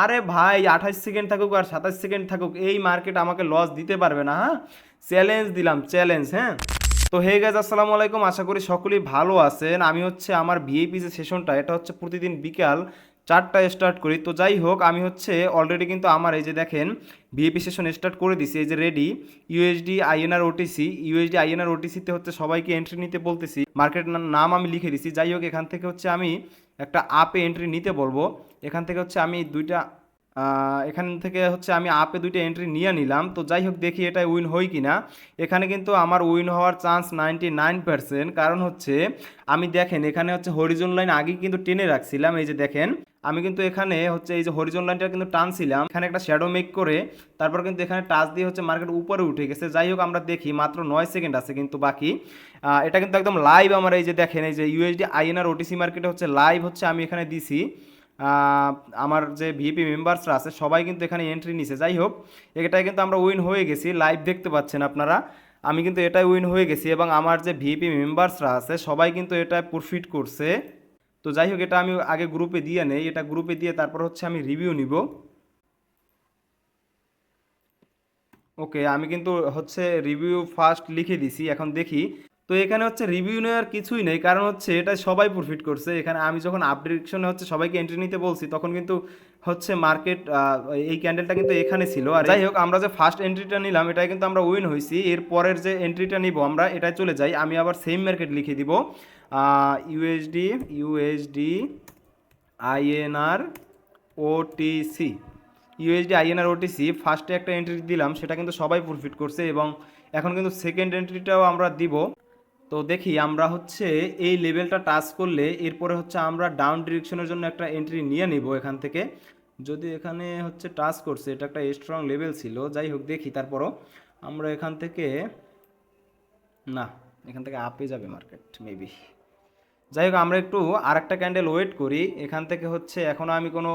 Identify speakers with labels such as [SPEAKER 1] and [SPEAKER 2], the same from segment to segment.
[SPEAKER 1] আরে ভাই, আঠাশ সেকেন্ড থাকুক আর সাতাশ সেকেন্ড থাকুক, এই মার্কেট আমাকে লস দিতে পারবে না হ্যাঁ? চ্যালেঞ্জ দিলাম চ্যালেঞ্জ হ্যাঁ? তো হে গাইজ আসসালামু আলাইকুম। আশা করি সকলেই ভালো আছেন। আমি হচ্ছে আমার ভিএপি যে সেশনটা এটা হচ্ছে প্রতিদিন বিকাল চারটায় স্টার্ট করি। তো যাই হোক, আমি হচ্ছে অলরেডি কিন্তু আমার এই যে দেখেন ভিএপি সেশন স্টার্ট করে দিছি, এই যে ready USD INR OTC USD INR ওটিসিতে হচ্ছে সবাইকে এন্ট্রি নিতে বলতেছি। মার্কেট নাম আমি লিখে দিছি। যাই হোক, এখান থেকে হচ্ছে আমি একটা আপে এন্ট্রি নিতে বলব। এখান থেকে হচ্ছে আমি দুইটা এখান থেকে হচ্ছে আমি আপে দুইটা এন্ট্রি নিয়ে নিলাম। তো যাই হোক, দেখি এটা উইন হয় কি না এখানে কিন্তু আমার উইন হওয়ার চান্স নাইনটি নাইন পার্সেন্ট কারণ হচ্ছে, আমি দেখেন, এখানে হচ্ছে হরিজন লাইন আগেই কিন্তু টেনে রাখছিলাম। এই যে দেখেন আমি কিন্তু এখানে হচ্ছে এই যে হরিজন লাইনটা কিন্তু টানছিলাম এখানে একটা শ্যাডো মেক করে তারপর কিন্তু এখানে টাচ দিয়ে হচ্ছে মার্কেট উপরে উঠে গেছে। যাই হোক, আমরা দেখি মাত্র নয় সেকেন্ড আছে কিন্তু বাকি। এটা কিন্তু একদম লাইভ আমার এই যে দেখেন, এই যে ইউএসডি আইএনআর ওটিসি মার্কেটে হচ্ছে লাইভ হচ্ছে আমি এখানে দিছি। আমার যে ভিপি মেম্বার্সরা আছে, সবাই কিন্তু এখানে এন্ট্রি নিছে। যাই হোক, এটাই কিন্তু আমরা উইন হয়ে গেছি। লাইভ দেখতে পাচ্ছেন আপনারা। আমি কিন্তু এটাই উইন হয়ে গেছি এবং আমার যে ভিপি মেম্বার্সরা আছে, সবাই কিন্তু এটা প্রফিট করছে। তো যাই হোক এটা আমি আগে গ্রুপে দিয়ে নেই, এটা গ্রুপে দিয়ে তারপর হচ্ছে আমি রিভিউ নিব। ওকে, আমি কিন্তু হচ্ছে রিভিউ ফার্স্ট লিখে দিছি, এখন দেখি। তো এখানে হচ্ছে রিভিউ নেওয়ার কিছুই নেই, কারণ হচ্ছে এটা সবাই প্রফিট করছে। এখানে আমি যখন আপডেশনে হচ্ছে সবাইকে এন্ট্রি নিতে বলছি, তখন কিন্তু হচ্ছে মার্কেট এই ক্যান্ডেলটা কিন্তু এখানে ছিল। আর যাই হোক, আমরা যে ফার্স্ট এন্ট্রিটা নিলাম, এটাই কিন্তু আমরা উইন হয়েছি এর পরের যে এন্ট্রিটা নিব আমরা, এটাই চলে যাই। আমি আবার সেম মার্কেট লিখে দিব। USD USD INR OTC USD INR OTC ফার্স্টে একটা এন্ট্রি দিলাম, সেটা কিন্তু সবাই প্রফিট করছে এবং এখন কিন্তু সেকেন্ড এন্ট্রিটাও আমরা দিব। তো দেখি আমরা হচ্ছে এই লেভেলটা টাচ করলে এরপরে হচ্ছে আমরা ডাউন ডিরেকশনের জন্য একটা এন্ট্রি নিয়ে নিব এখান থেকে। যদি এখানে হচ্ছে টাচ করছে, এটা একটা স্ট্রং লেভেল ছিল, যাই হোক দেখি তারপরও। আমরা এখান থেকে, না, এখান থেকে আপে যাবে মার্কেট মেবি যাই হোক, আমরা একটু আরেকটা ক্যান্ডেল ওয়েট করি। এখান থেকে হচ্ছে এখনও আমি কোনো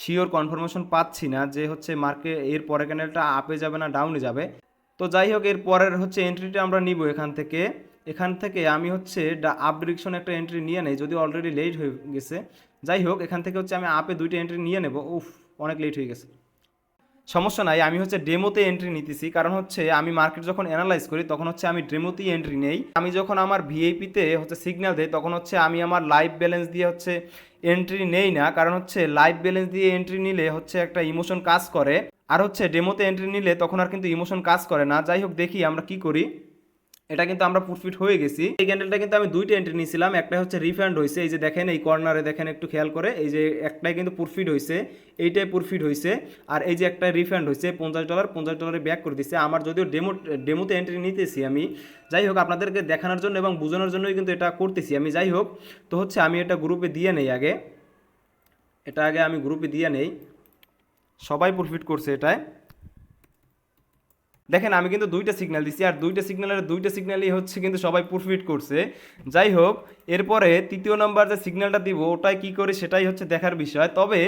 [SPEAKER 1] শিওর কনফার্মেশন পাচ্ছি না যে হচ্ছে মার্কে এর পরের ক্যান্ডেলটা আপে যাবে না ডাউনে যাবে। তো যাই হোক, এর পরের হচ্ছে এন্ট্রিটা আমরা নিব এখান থেকে। এখান থেকে আমি হচ্ছে আপ ডিরেকশন একটা এন্ট্রি নিয়ে নেই যদি অলরেডি লেট হয়ে গেছে। যাই হোক, এখান থেকে হচ্ছে আমি আপে দুইটা এন্ট্রি নিয়ে নেব। উফ, অনেক লেট হয়ে গেছে। সমস্যা নাই, আমি হচ্ছে ডেমোতে এন্ট্রি নিতেছি। কারণ হচ্ছে আমি মার্কেট যখন অ্যানালাইজ করি, তখন হচ্ছে আমি ডেমোতেই এন্ট্রি নেই। আমি যখন আমার ভিআইপিতে হচ্ছে সিগন্যাল দেই, তখন হচ্ছে আমি আমার লাইভ ব্যালেন্স দিয়ে হচ্ছে এন্ট্রি নেই না। কারণ হচ্ছে লাইভ ব্যালেন্স দিয়ে এন্ট্রি নিলে হচ্ছে একটা ইমোশন কাজ করে। আর হচ্ছে ডেমোতে এন্ট্রি নিলে তখন আর কিন্তু ইমোশন কাজ করে না। যাই হোক, দেখি আমরা কি করি। এটা কিন্তু আমরা প্রফিট হয়ে গেছি। এই ক্যান্ডেলটা কিন্তু আমি দুইটা এন্ট্রি নিয়েছিলাম একটা হচ্ছে রিফান্ড হয়েছে, এই যে দেখেন এই কর্নারে দেখেন একটু খেয়াল করে, এই যে একটাই কিন্তু প্রফিট হয়েছে, এইটাই প্রফিট হয়েছে, আর এই যে একটা রিফান্ড হয়েছে, পঞ্চাশ ডলার পঞ্চাশ ডলারে ব্যাক করে দিচ্ছে আমার যদিও ডেমো ডেমোতে এন্ট্রি নিতেছি আমি, যাই হোক আপনাদেরকে দেখানোর জন্য এবং বোঝানোর জন্যই কিন্তু এটা করতেছি আমি, যাই হোক, তো হচ্ছে আমি এটা গ্রুপে দিয়ে নেই আগে, এটা আগে আমি গ্রুপে দিয়ে নেই, সবাই প্রফিট করছে এটায়। দেখেন, আমি কিন্তু দুইটা সিগন্যাল দিছি, আর দুইটা সিগন্যালের দুইটা সিগন্যালই হচ্ছে কিন্তু সবাই প্রফিট করছে। যাই হোক, এরপরে তৃতীয় নম্বর যে সিগন্যালটা দিব ওটাই কি করে সেটাই হচ্ছে দেখার বিষয়। তবে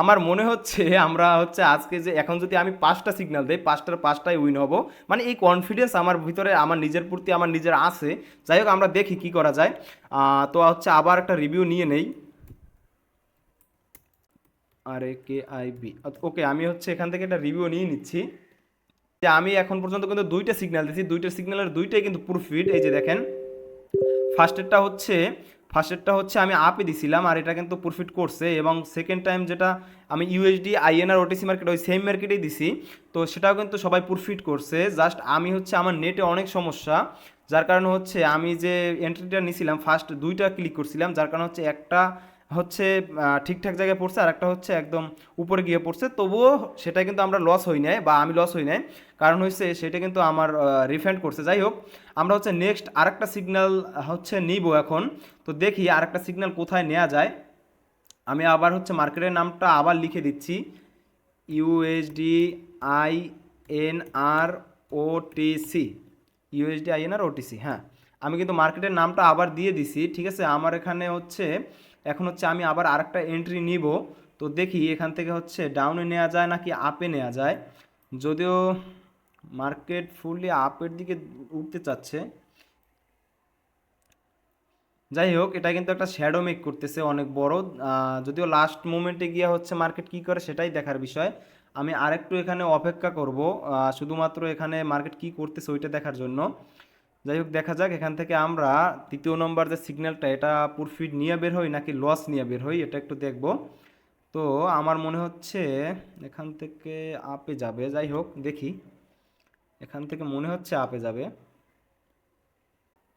[SPEAKER 1] আমার মনে হচ্ছে আমরা হচ্ছে আজকে যে এখন যদি আমি পাঁচটা সিগন্যাল দেই, পাঁচটার পাঁচটাই উইন হব। মানে এই কনফিডেন্স আমার ভিতরে, আমার নিজের প্রতি আমার নিজের আছে। যাই হোক, আমরা দেখি কি করা যায়। তো হচ্ছে আবার একটা রিভিউ নিয়ে নেই। আর A K I B okay আমি হচ্ছে এখান থেকে একটা রিভিউ নিয়ে নিচ্ছি। যে আমি এখন পর্যন্ত কিন্তু দুইটা সিগন্যাল দিচ্ছি দুইটা সিগন্যালের দুইটাই কিন্তু প্রফিট এই যে দেখেন ফার্স্টেরটা হচ্ছে ফার্স্টেরটা হচ্ছে আমি আপে দিছিলাম আর এটা কিন্তু প্রফিট করছে এবং সেকেন্ড টাইম যেটা আমি ইউএসডি আইএনআর ওটিসি মার্কেট ওই সেম মার্কেটেই দিছি। তো সেটাও কিন্তু সবাই প্রফিট করছে। জাস্ট আমি হচ্ছে আমার নেটে অনেক সমস্যা, যার কারণে হচ্ছে আমি যে এন্ট্রিটা নিছিলাম ফার্স্ট দুইটা ক্লিক করছিলাম, যার কারণে হচ্ছে একটা হচ্ছে ঠিকঠাক জায়গায় পড়ছে আর একটা হচ্ছে একদম উপরে গিয়ে পড়ছে। তবুও সেটা কিন্তু আমরা লস হই নাই, বা আমি লস হই নাই। কারণ হচ্ছে সেটা কিন্তু আমার রিফান্ড করছে। যাই হোক, আমরা হচ্ছে নেক্সট আরেকটা সিগন্যাল হচ্ছে নিব এখন। তো দেখি আরেকটা সিগন্যাল কোথায় নেওয়া যায়। আমি আবার হচ্ছে মার্কেটের নামটা আবার লিখে দিচ্ছি। USD I N R O T C USD I N R OTC হ্যাঁ। আমি কিন্তু মার্কেটের নামটা আবার দিয়ে দিছি, ঠিক আছে? আমার এখানে হচ্ছে এখন হচ্ছে আমি আবার আরেকটা এন্ট্রি নিব। তো দেখি এখান থেকে হচ্ছে ডাউনে নেওয়া যায় নাকি আপে নেওয়া যায়। যদিও মার্কেট ফুললি আপের দিকে উঠতে চাচ্ছে। যাই হোক, এটা কিন্তু একটা শ্যাডো মেক করতেছে অনেক বড়। যদিও লাস্ট মোমেন্টে গিয়ে হচ্ছে মার্কেট কি করে সেটাই দেখার বিষয়। আমি আরেকটু এখানে অপেক্ষা করব। শুধুমাত্র এখানে মার্কেট কি করতেছে ওইটা দেখার জন্য। যাই হোক, দেখা যাক, এখান থেকে আমরা তৃতীয় নম্বর যে সিগন্যালটা এটা প্রফিট নিয়ে বের হই নাকি লস নিয়ে বের হই, এটা একটু দেখব। তো আমার মনে হচ্ছে এখান থেকে আপে যাবে, যাই হোক, দেখি। এখান থেকে মনে হচ্ছে আপে যাবে।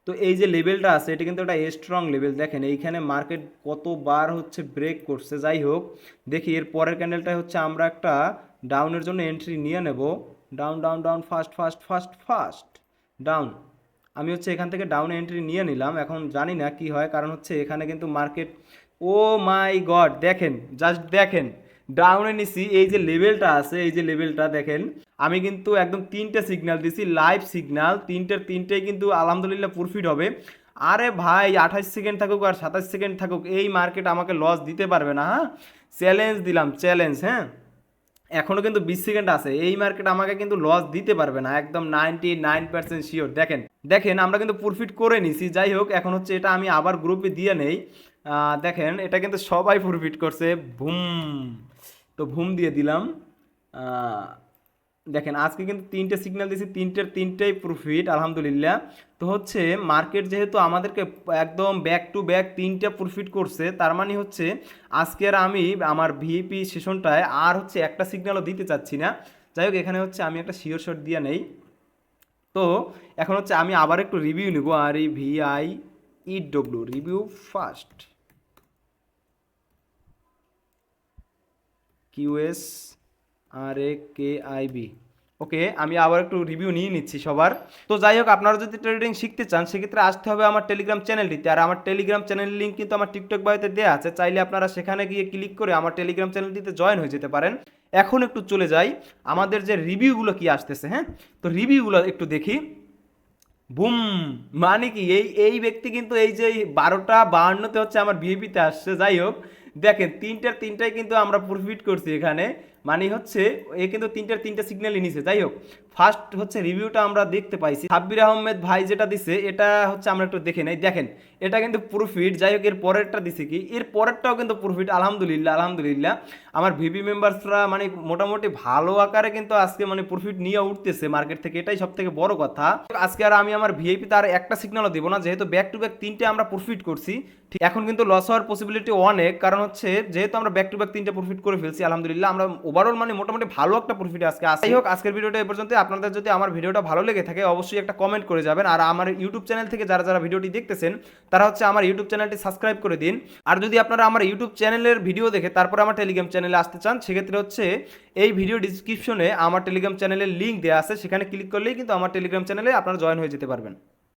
[SPEAKER 1] তো এই যে লেভেলটা আছে, এটা কিন্তু একটা স্ট্রং লেভেল দেখেন, এইখানে মার্কেট কতবার হচ্ছে ব্রেক করছে, যাই হোক, দেখি, এর পরের ক্যান্ডেলটাই হচ্ছে আমরা একটা ডাউনের জন্য এন্ট্রি নিয়ে নেব। Down down down fast fast fast fast down আমি হচ্ছে এখান থেকে ডাউনে এন্ট্রি নিয়ে নিলাম। এখন জানি না কি হয়, কারণ হচ্ছে এখানে কিন্তু মার্কেট ও মাই গড দেখেন জাস্ট দেখেন ডাউনে নিছি, এই যে লেভেলটা আছে, এই যে লেভেলটা দেখেন, আমি কিন্তু একদম তিনটে সিগনাল দিছি লাইভ সিগনাল তিনটের তিনটেই কিন্তু আলহামদুলিল্লাহ প্রফিট হবে। আরে ভাই আঠাশ সেকেন্ড থাকুক আর সাতাশ সেকেন্ড থাকুক, এই মার্কেট আমাকে লস দিতে পারবে না হ্যাঁ? চ্যালেঞ্জ দিলাম চ্যালেঞ্জ হ্যাঁ? এখনও কিন্তু বিশ সেকেন্ড আছে। এই মার্কেট আমাকে কিন্তু লস দিতে পারবে না, একদম নাইনটি নাইন পার্সেন্ট শিওর দেখেন দেখেন, আমরা কিন্তু প্রফিট করে নিছি। যাই হোক, এখন হচ্ছে এটা আমি আবার গ্রুপে দিয়ে নেই। দেখেন, এটা কিন্তু সবাই প্রফিট করছে। ভুম তো ভুম দিয়ে দিলাম। দেখেন, আজকে কিন্তু তিনটে সিগন্যাল দিয়েছি, তিনটের তিনটেই প্রফিট আলহামদুলিল্লাহ। তো হচ্ছে মার্কেট যেহেতু আমাদেরকে একদম ব্যাক টু ব্যাক তিনটে প্রফিট করছে, তার মানে হচ্ছে, আজকে আর আমি আমার ভিপি সেশনটায় আর হচ্ছে একটা সিগন্যালও দিতে চাচ্ছি না। যাই হোক, এখানে হচ্ছে আমি একটা শিওর শট দিয়ে নেই। তো, এখন হচ্ছে আমি আবার একটু রিভিউ নিব, আর এই VI E W review first QS R A K I B okay আমি আবার একটু রিভিউ নিয়ে নিচ্ছি সবার। তো যাই হোক, আপনারা যদি ট্রেডিং শিখতে চান, সেক্ষেত্রে আসতে হবে আমার টেলিগ্রাম চ্যানেলটিতে আর আমার টেলিগ্রাম চ্যানেলের লিঙ্ক কিন্তু আমার টিকটক বায়োতে দেওয়া আছে। চাইলে আপনারা সেখানে গিয়ে ক্লিক করে আমার টেলিগ্রাম চ্যানেলটিতে জয়েন হয়ে যেতে পারেন। এখন একটু চলে যাই। আমাদের যে রিভিউগুলো কি আসতেছে হ্যাঁ? তো রিভিউগুলো একটু দেখি। বুম! মানে কি? এই এই ব্যক্তি কিন্তু এই যে বারোটা বাহান্নতে হচ্ছে আমার বিএপিতে আসছে। যাই হোক, দেখেন, তিনটার তিনটায় কিন্তু আমরা প্রফিট করছি এখানে। মানে হচ্ছে এ কিন্তু তিনটার তিনটা সিগন্যালই নিছে। যাই হোক ফার্স্ট হচ্ছে রিভিউটা আমরা দেখতে পাইছি। সাব্বির আহমেদ ভাই যেটা দিছে, এটা হচ্ছে আমরা একটু দেখে নেই। দেখেন, এটা কিন্তু প্রফিট যাই হোক, এর পরেরটা দিছে কি? এর পরেরটাও কিন্তু প্রফিট আলহামদুলিল্লাহ আলহামদুলিল্লাহ। আমার ভিপি মেম্বার্সরা মানে মোটামুটি ভালো আকারে কিন্তু আজকে মানে প্রফিট নিয়ে উঠতেছে মার্কেট থেকে। এটাই সব থেকে বড় কথা। আজকে আর আমি আমার ভিআইপি তার একটা সিগন্যালও দিব না। যেহেতু ব্যাক টু ব্যাক তিনটে আমরা প্রফিট করছি, ঠিক এখন কিন্তু লস হওয়ার পসিবিলিটি অনেক। কারণ হচ্ছে, যেহেতু আমরা ব্যাক টু ব্যাক তিনটে প্রফিট করে ফেলছি, আলহামদুলিল্লাহ, আমরা ওভারঅল মানে মোটামুটি ভালো একটা প্রফিট আজকে যাই হোক, আজকের ভিডিওটা এ পর্যন্ত আপনাদের যদি আমার ভিডিওটা ভালো লেগে থাকে, অবশ্যই একটা কমেন্ট করে যাবেন। আর আমার ইউটিউব চ্যানেল থেকে যারা যারা ভিডিওটি দেখতেছেন, তারা হচ্ছে আমার ইউটিউব চ্যানেলটি সাবস্ক্রাইব করে দিন। আর যদি আপনারা আমার ইউটিউব চ্যানেলের ভিডিও দেখে তারপর আমার টেলিগ্রাম চ্যানেলে আসতে চান, সেক্ষেত্রে হচ্ছে এই ভিডিও ডিসক্রিপশনে আমার টেলিগ্রাম চ্যানেলের লিঙ্ক দেওয়া আছে। সেখানে ক্লিক করলেই কিন্তু আমার টেলিগ্রাম চ্যানেলে আপনারা জয়েন হয়ে যেতে পারবেন।